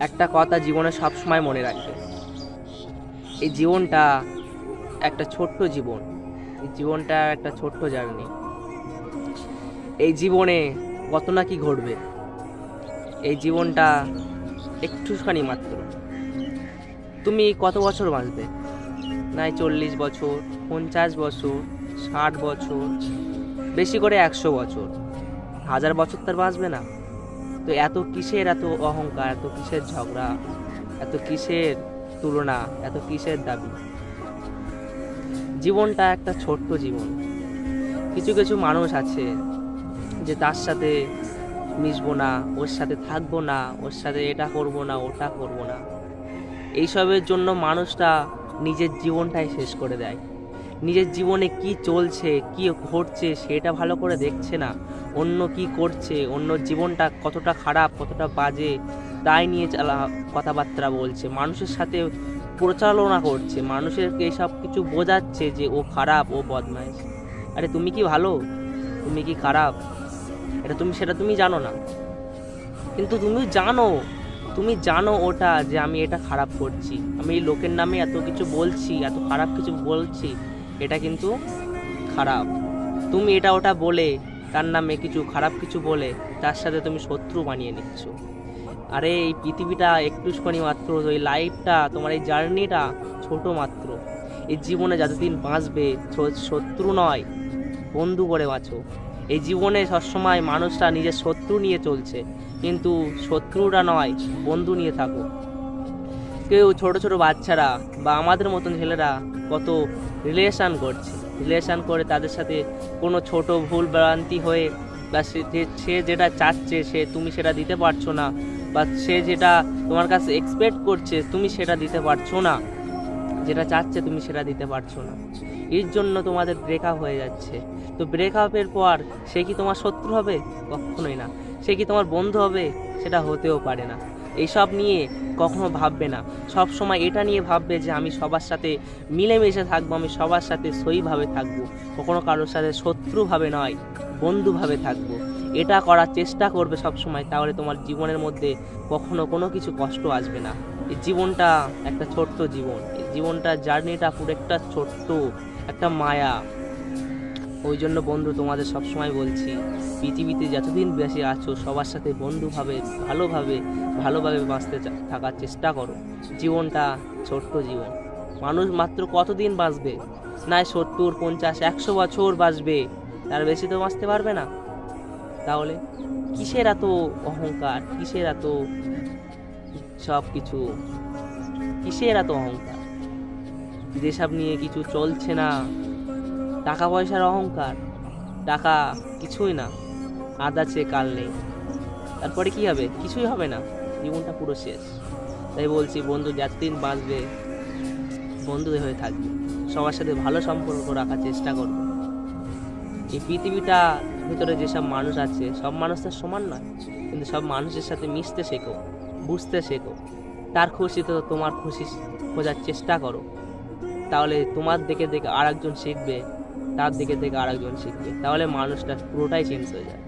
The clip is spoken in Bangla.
একটা কথা জীবনে সবসময় মনে রাখবে। এই জীবনটা একটা ছোট্ট জীবন। এই জীবনটা একটা ছোট্ট জার্নি। এই জীবনে কত না কি ঘটবে, এই জীবনটা একটুখানি মাত্র। তুমি কত বছর বাঁচবে? নাই চল্লিশ বছর, পঞ্চাশ বছর, ষাট বছর, বেশি করে একশো বছর। হাজার বছর তার বাঁচবে না। তো এত কিসের এত অহংকার, এত কিসের ঝগড়া, এত কিসের তুলনা, এত কিসের দাবি? জীবনটা একটা ছোট্ট জীবন। কিছু কিছু মানুষ আছে যে তার সাথে মিশবো না, ওর সাথে থাকব না, ওর সাথে এটা করব না, ওটা করব না। এইসবের জন্য মানুষটা নিজের জীবনটাই শেষ করে দেয়। নিজের জীবনে কি চলছে, কি ঘটছে সেটা ভালো করে দেখছে না। অন্য কি করছে, অন্য জীবনটা কতটা খারাপ, কতটা বাজে, তাই নিয়ে চালা, কথাবার্তা বলছে। মানুষের সাথে প্রচালনা করছে, মানুষেরকে সব কিছু বোঝাচ্ছে যে ও খারাপ, ও বদমাইশ। আরে তুমি কি ভালো? তুমি কি খারাপ? এটা তুমি, সেটা তুমি জানো না। কিন্তু তুমি জানো তুমি জানো ওটা যে আমি এটা খারাপ করছি। আমি এই লোকের নামে এত কিছু বলছি, এত খারাপ কিছু বলছি, এটা কিন্তু খারাপ। তুমি এটা ওটা বলে তার নামে কিছু খারাপ কিছু বলে তার সাথে তুমি শত্রু বানিয়ে নিচ্ছ। আরে, এই পৃথিবীটা একটুখানি মাত্র, ওই লাইফটা, তোমার এই জার্নিটা ছোট মাত্র। এই জীবনে যতদিন বাঁচবে শত্রু নয়, বন্ধু করে বাঁচো। এই জীবনে সবসময় মানুষটা নিজের শত্রু নিয়ে চলছে, কিন্তু শত্রুরা নয়, বন্ধু নিয়ে থাকো। কেউ ছোট ছোট বাচ্চারা বা আমাদের মতন ছেলেরা কত রিলেশান করছে। রিলেশান করে তাদের সাথে কোনো ছোট ভুল ভ্রান্তি হয়ে বা সে যেটা চাচ্ছে, সে তুমি সেটা দিতে পারছ না বা সে যেটা তোমার কাছে এক্সপেক্ট করছে, তুমি সেটা দিতে পারছ না। যেটা চাচ্ছে, তুমি সেটা দিতে পারছ না। এর জন্য তোমাদের ব্রেকআপ হয়ে যাচ্ছে। তো ব্রেকআপের পর সে কি তোমার শত্রু হবে? কখনোই না। সে কি তোমার বন্ধু হবে? সেটা হতেও পারে না। এইসব নিয়ে কখনো ভাববে না। সব সময় এটা নিয়ে ভাববে যে আমি সবার সাথে মিলেমিশে থাকব, আমি সবার সাথে সইভাবে থাকব। কখনো কারোর সাথে শত্রুভাবে নয়, বন্ধুভাবে থাকব। এটা করার চেষ্টা করবে সব সময়, তাহলে তোমার জীবনের মধ্যে কখনো কোনো কিছু কষ্ট আসবে না। এই জীবনটা একটা ছোট্ট জীবন, এই জীবনটা জার্নিটা পুরো একটা ছোট্ট, একটা মায়া। ওই জন্য বন্ধু তোমাদের সবসময় বলছি, পৃথিবীতে যতদিন বেশি আছো, সবার সাথে বন্ধুভাবে, ভালোভাবে ভালোভাবে বাঁচতে থাকার চেষ্টা করো। জীবনটা ছোট্ট জীবন। মানুষ মাত্র কতদিন বাঁচবে? না সত্তর, পঞ্চাশ, একশো বছর বাঁচবে। তার বেশি তো বাঁচতে পারবে না। তাহলে কিসের এত অহংকার? কিসের এত সব কিছু কিসের এত অহংকার? যেসব নিয়ে কিছু চলছে না টাকা পয়সার অহংকার, টাকা কিছুই না আজ আছে কাল নেই। তারপরে কি হবে? কিছুই হবে না। জীবনটা পুরো শেষ। তাই বলছি, বন্ধু, যতদিন বাঁচবে, বন্ধুদের হয়ে থাকবে। সবার সাথে ভালো সম্পর্ক রাখার চেষ্টা করবে। এই পৃথিবীটা, ভিতরে যেসব মানুষ আছে, সব মানুষ তো সমান নয়। কিন্তু সব মানুষের সাথে মিশতে শেখো, বুঝতে শেখো। তার খুশি তো তোমার খুশি খোঁজার চেষ্টা করো। তাহলে তোমার দেখে দেখে আরেকজন শিখবে তার দিকে থেকে আরেকজন শিখবে তাহলে মানুষটা পুরোটাই চেঞ্জ হয়ে যায়।